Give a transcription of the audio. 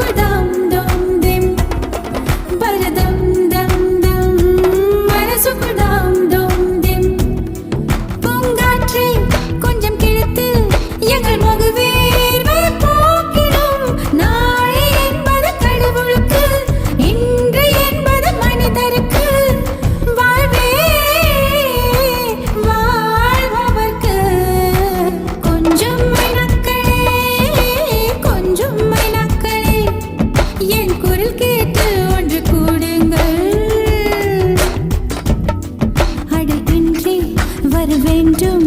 回答。வருவேண்டும்